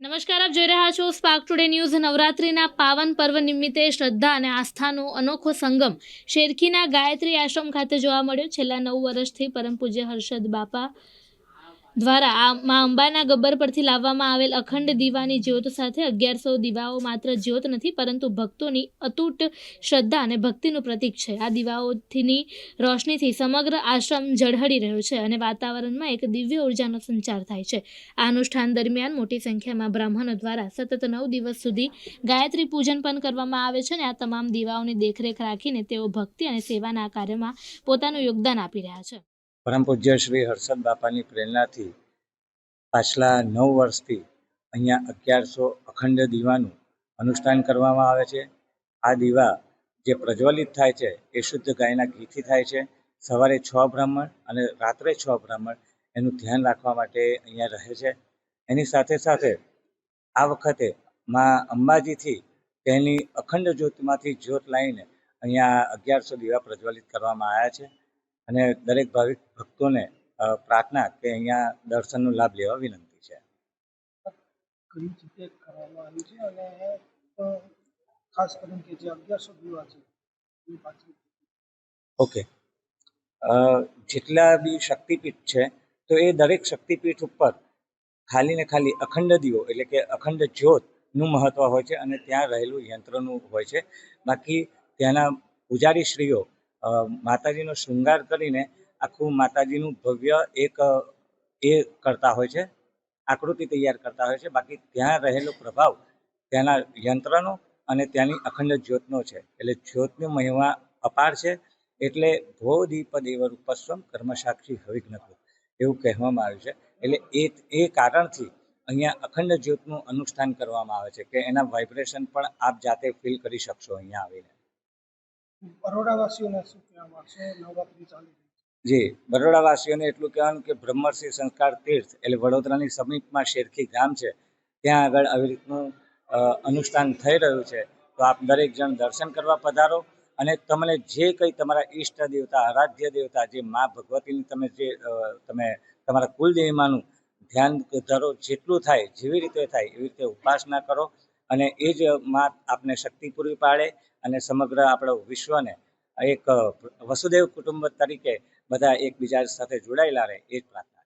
નમસ્કાર, આપ જોઈ રહ્યા છો સ્પાર્ક ટુડે ન્યૂઝ નવરાત્રિના પાવન પર્વ નિમિત્તે શ્રદ્ધા અને આસ્થાનો અનોખો સંગમ શેરખીના ગાયત્રી આશ્રમ ખાતે જોવા મળ્યો. છેલ્લા નવ વર્ષથી પરમ પૂજ્ય હર્ષદ બાપા દ્વારા આ મા અંબાના ગબ્બર પરથી લાવવામાં આવેલ અખંડ દીવાની જ્યોત સાથે અગિયારસો દીવાઓ માત્ર જ્યોત નથી, પરંતુ ભક્તોની અતૂટ શ્રદ્ધા અને ભક્તિનું પ્રતીક છે. આ દીવાઓથીની રોશનીથી સમગ્ર આશ્રમ ઝળહળી રહ્યો છે અને વાતાવરણમાં એક દિવ્ય ઉર્જાનો સંચાર થાય છે. આ અનુષ્ઠાન દરમિયાન મોટી સંખ્યામાં બ્રાહ્મણો દ્વારા સતત નવ દિવસ સુધી ગાયત્રી પૂજન પણ કરવામાં આવે છે અને આ તમામ દીવાઓની દેખરેખ રાખીને તેઓ ભક્તિ અને સેવાના કાર્યમાં પોતાનું યોગદાન આપી રહ્યા છે. પરમ પૂજ્ય શ્રી હર્ષદ બાપાની પ્રેરણાથી પાછલા નવ વર્ષથી અહીંયા અગિયારસો અખંડ દીવાનું અનુષ્ઠાન કરવામાં આવે છે. આ દીવા જે પ્રજ્વલિત થાય છે એ શુદ્ધ ગાયના ઘીથી થાય છે. સવારે છ બ્રાહ્મણ અને રાત્રે છ બ્રાહ્મણ એનું ધ્યાન રાખવા માટે અહીંયા રહે છે. એની સાથે સાથે આ વખતે માં અંબાજીથી તેની અખંડ જ્યોતમાંથી જ્યોત લાવીને અહીંયા અગિયારસો દીવા પ્રજ્વલિત કરવામાં આવ્યા છે. અને દરેક ભાવિક ભક્તોને પ્રાર્થના કે અહીંયા દર્શનનો લાભ લેવા વિનંતી છે. ઘણી જગ્યાએ કરવામાં આવી છે અને ખાસ કરીને કે જે અગિયારસો દીવા છે એની પાછળ? ઓકે. જેટલા બી શક્તિપીઠ છે તો એ દરેક શક્તિપીઠ ઉપર ખાલી ને ખાલી અખંડ દીવો એટલે કે અખંડ જ્યોતનું મહત્વ હોય છે અને ત્યાં રહેલું યંત્રનું હોય છે. બાકી ત્યાંના પૂજારી શ્રીઓ માતાજીનો શૃંગાર કરીને આખું માતાજીનું ભવ્ય એક એ કરતા હોય છે, આકૃતિ તૈયાર કરતા હોય છે. બાકી ત્યાં રહેલો પ્રભાવ ત્યાંના યંત્રનો અને ત્યાંની અખંડ જ્યોતનો છે. એટલે જ્યોતની મહિમા અપાર છે. એટલે ભો દીપ દેવર ઉપસ્વમ કર્મસાક્ષી હવિઘ્નકૃત એવું કહેવામાં આવ્યું છે. એટલે એ એ કારણથી અહીંયા અખંડ જ્યોતનું અનુષ્ઠાન કરવામાં આવે છે કે એના વાઇબ્રેશન પણ આપ જાતે ફીલ કરી શકશો અહીંયા આવીને. બરોડાવાસીઓને બરોડાવાસીઓને એટલું કહેવાનું કે બ્રહ્મર્ષિ સંસ્કાર તીર્થ, એટલે વડોદરાની સમીપમાં શેરખી ગામ છે, ત્યાં આગળ આવી રીતનું અનુષ્ઠાન થઈ રહ્યું છે. તો આપ દરેક જણ દર્શન કરવા પધારો અને તમને જે કંઈ તમારા ઈષ્ટ દેવતા, આરાધ્ય દેવતા, જે મા ભગવતીની તમે જે તમે તમારા કુલદેવીમાનું ધ્યાન ધરો, જેટલું થાય, જેવી રીતે થાય, એવી રીતે ઉપાસના કરો. અને એ જ માં આપને શક્તિ પૂરી પાડે અને સમગ્ર આપણો વિશ્વને એક વસુદેવ કુટુંબ તરીકે બધા એકબીજા સાથે જોડાયેલા રહે એ જ પ્રાર્થના